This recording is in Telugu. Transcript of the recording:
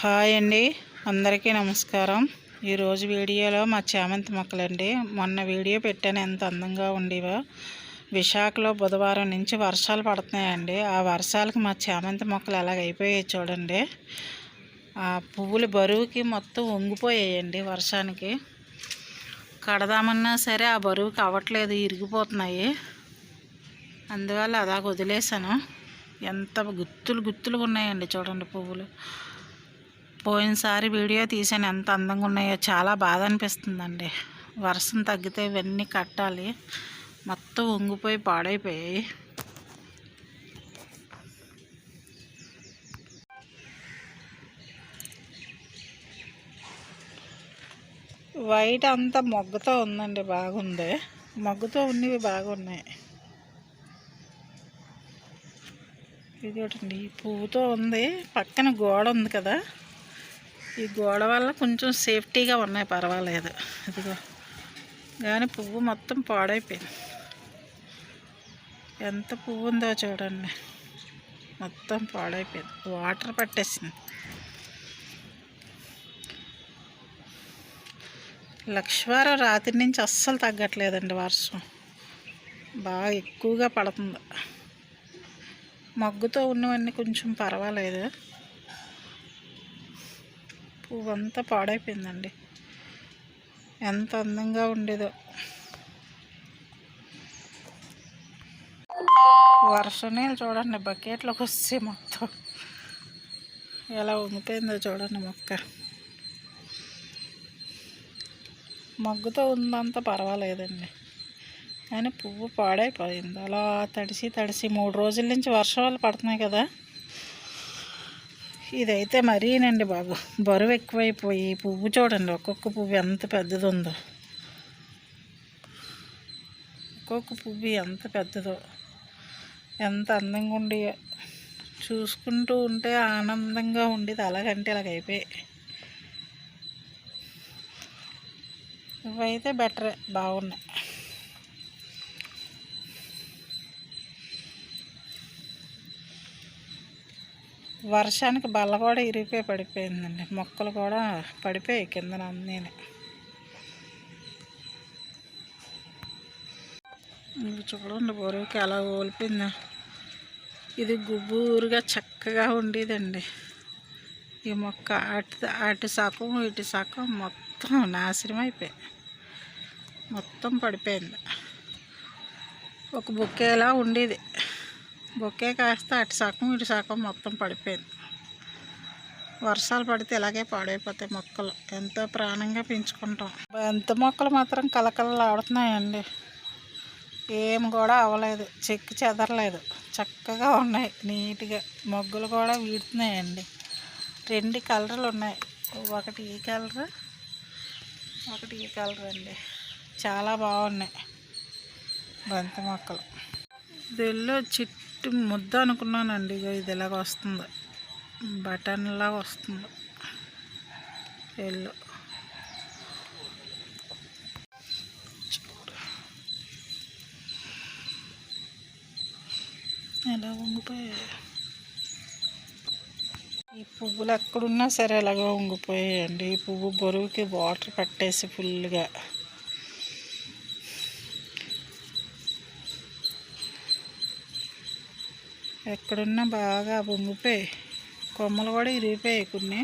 హాయ్ అండి. అందరికీ నమస్కారం. ఈరోజు వీడియోలో మా చామంతి మొక్కలండి. మొన్న వీడియో పెట్టాను ఎంత అందంగా ఉండేవో. విశాఖలో బుధవారం నుంచి వర్షాలు పడుతున్నాయండి. ఆ వర్షాలకు మా చామంతి మొక్కలు ఎలాగ అయిపోయాయి చూడండి. ఆ పువ్వులు బరువుకి మొత్తం వంగిపోయాయండి వర్షానికి. కడదామన్నా సరే ఆ బరువుకి అవ్వట్లేదు ఇరిగిపోతున్నాయి. అందువల్ల అలాగ వదిలేసాను ఎంత గుత్తులు గుత్తులు ఉన్నాయండి చూడండి పువ్వులు. పోయినసారి వీడియో తీసాను. ఎంత అందంగా ఉన్నాయో చాలా బాధ అనిపిస్తుందండి. వర్షం తగ్గితే ఇవన్నీ కట్టాలి. మొత్తం వంగిపోయి పాడైపోయాయి. వైట్ అంతా మొగ్గతో ఉందండి. బాగుంది. మొగ్గతో ఉన్నవి బాగున్నాయి. ఇది పువ్వుతో ఉంది. పక్కన గోడ ఉంది కదా. ఈ గోడ వల్ల కొంచెం సేఫ్టీగా ఉన్నాయి పర్వాలేదు. ఇదిగో. కానీ పువ్వు మొత్తం పాడైపోయింది. ఎంత పువ్వు ఉందో చూడండి. మొత్తం పాడైపోయింది. వాటర్ పట్టేసింది. లక్ష్వారం రాత్రి నుంచి అస్సలు తగ్గట్లేదండి వర్షం. బాగా ఎక్కువగా పడుతుంది. మగ్గుతో ఉన్నవన్నీ కొంచెం పర్వాలేదు. పువ్వు అంతా పాడైపోయిందండి. ఎంత అందంగా ఉండేదో. వర్షం నీళ్ళు చూడండి బకెట్లోకి వస్తే మొత్తం. ఎలా ఉండిపోయిందో చూడండి మొక్క. మగ్గుతో ఉందంతా పర్వాలేదండి. కానీ పువ్వు పాడైపోయింది. అలా తడిసి తడిసి మూడు రోజుల నుంచి వర్షాలు పడుతున్నాయి కదా. ఇదైతే మరీనండి బాబు. బరువు ఎక్కువైపోయి పువ్వు చూడండి ఒక్కొక్క పువ్వు ఎంత పెద్దది ఉందో ఒక్కొక్క పువ్వు ఎంత పెద్దదో. ఎంత అందంగా ఉండి చూసుకుంటూ ఉంటే ఆనందంగా ఉండేది అలాగంటే ఇలాగైపోయాయి ఇవైతే బెటరే బాగున్నాయి. వర్షానికి బల్ల కూడా ఇరిగిపోయి పడిపోయిందండి. మొక్కలు కూడా పడిపోయాయి కింద అన్నీనే. చూడండి బరువుకి ఎలా ఓలిపోయిందా. ఇది గుబూరుగా చక్కగా ఉండేదండి. ఈ మొక్క అటు అటు సగం ఇటు సగం మొత్తం నాశనం అయిపోయి మొత్తం పడిపోయింది. ఒక బొక్కేలా ఉండేది. బొక్కే కాస్త అటు సగం ఇటు సగం మొత్తం పడిపోయింది. వర్షాలు పడితే ఇలాగే పాడైపోతాయి మొక్కలు. ఎంతో ప్రాణంగా పెంచుకుంటాం. బంతి మొక్కలు మాత్రం కలకలలు ఆడుతున్నాయండి. ఏం కూడా అవ్వలేదు. చెక్కి చెదరలేదు. చక్కగా ఉన్నాయి. నీట్గా మొగ్గులు కూడా వీడుతున్నాయండి. రెండు కలర్లు ఉన్నాయి. ఒకటి ఈ కలర్ ఒకటి ఈ కలర్ అండి. చాలా బాగున్నాయి బంతి మొక్కలు. దీనిలో జస్ట్ ముద్ద అనుకున్నానండి. ఇక ఇది ఇలాగ వస్తుంది. బటన్లాగా వస్తుంది. ఎల్లో. ఎలా ఉంగిపోయాయి ఈ పువ్వులు ఎక్కడున్నా సరే అలాగే ఉంగిపోయాయండి ఈ పువ్వు బరువుకి వాటర్ పట్టేసి ఫుల్గా. ఎక్కడున్నా బాగా వంగిపోయాయి. కొమ్మలు కూడా ఇరిగిపోయాయి కొన్ని.